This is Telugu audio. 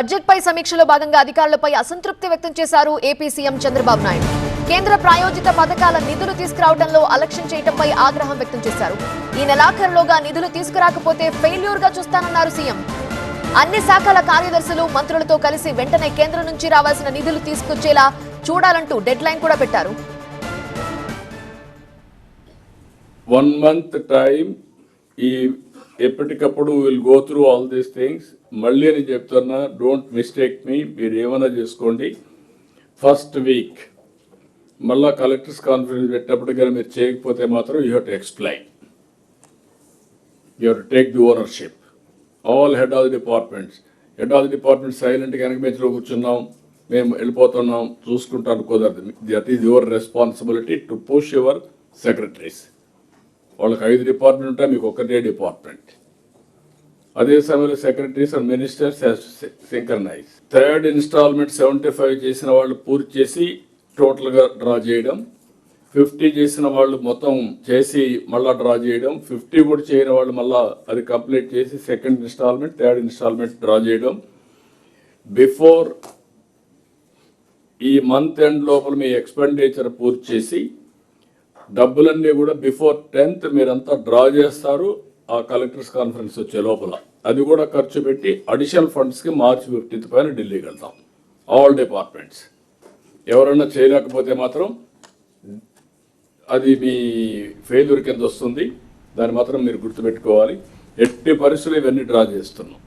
బడ్జెట్ పై సమీక్షలో భాగంగా అధికారులపై అసంతృప్తి వ్యక్తం చేశారు ఏపీ సీఎం చంద్రబాబు నాయుడు. కేంద్ర ప్రాయోజిత పథకాల నిధులు తీసుకురావడంలో అలక్ష్యం చేయడంపై ఆగ్రహం వ్యక్తం చేశారు. ఈ నెలాఖరులోగా నిధులు తీసుకురాకపోతే ఫెయిల్యూర్గా చూస్తానన్నారు సీఎం. అన్ని శాఖల కార్యదర్శులు మంత్రులతో కలిసి వెంటనే కేంద్రం నుంచి రావాల్సిన నిధులు తీసుకొచ్చేలా చూడాలంటూ డెడ్ లైన్ కూడా పెట్టారు. వన్ మంత్ టైం ఈ ఎప్పటికప్పుడు will go through all these things మళ్ళీ అని చెప్తున్నా డోంట్ మిస్టేక్ మీ మీరు ఏమైనా చేసుకోండి. ఫస్ట్ వీక్ మళ్ళా కలెక్టర్స్ కాన్ఫరెన్స్ పెట్టినప్పుడు కానీ మీరు చేయకపోతే మాత్రం you have to explain you have to take the ownership all head of the departments head of the department silent కనుక బెంచ్లో కూర్చున్నాం. మేము వెళ్ళిపోతున్నాం. చూసుకుంటాను కుదరదు. That is your responsibility to push your secretaries వాళ్ళకి ఐదు డిపార్ట్మెంట్ ఉంటాయి మీకు ఒకటే డిపార్ట్మెంట్. అదే సమయంలో secretaries and ministers synchronize. Third instalment seventy five చేసిన వాళ్ళు పూర్తి చేసి టోటల్గా డ్రా చేయడం. ఫిఫ్టీ చేసిన వాళ్ళు మొత్తం చేసి మళ్ళా డ్రా చేయడం. ఫిఫ్టీ కూడా చేయని వాళ్ళు మళ్ళా అది కంప్లీట్ చేసి second instalment third instalment draw చేయడం. బిఫోర్ ఈ మంత్ ఎండ్ లోపల మీ ఎక్స్పెండిచర్ పూర్తి చేసి డబ్బులన్నీ కూడా బిఫోర్ టెన్త్ మీరంతా డ్రా చేస్తారు ఆ కలెక్టర్స్ కాన్ఫరెన్స్ వచ్చే లోపల. అది కూడా ఖర్చు పెట్టి అడిషనల్ ఫండ్స్కి మార్చి ఫిఫ్టీన్త్ పైన ఢిల్లీకి వెళ్తాం. All departments. ఎవరైనా చేయలేకపోతే మాత్రం అది మీ ఫెయిల్యూర్ కింద వస్తుంది. దాన్ని మాత్రం మీరు గుర్తుపెట్టుకోవాలి. ఎట్టి పరిస్థితులు ఇవన్నీ డ్రా చేస్తున్నాం.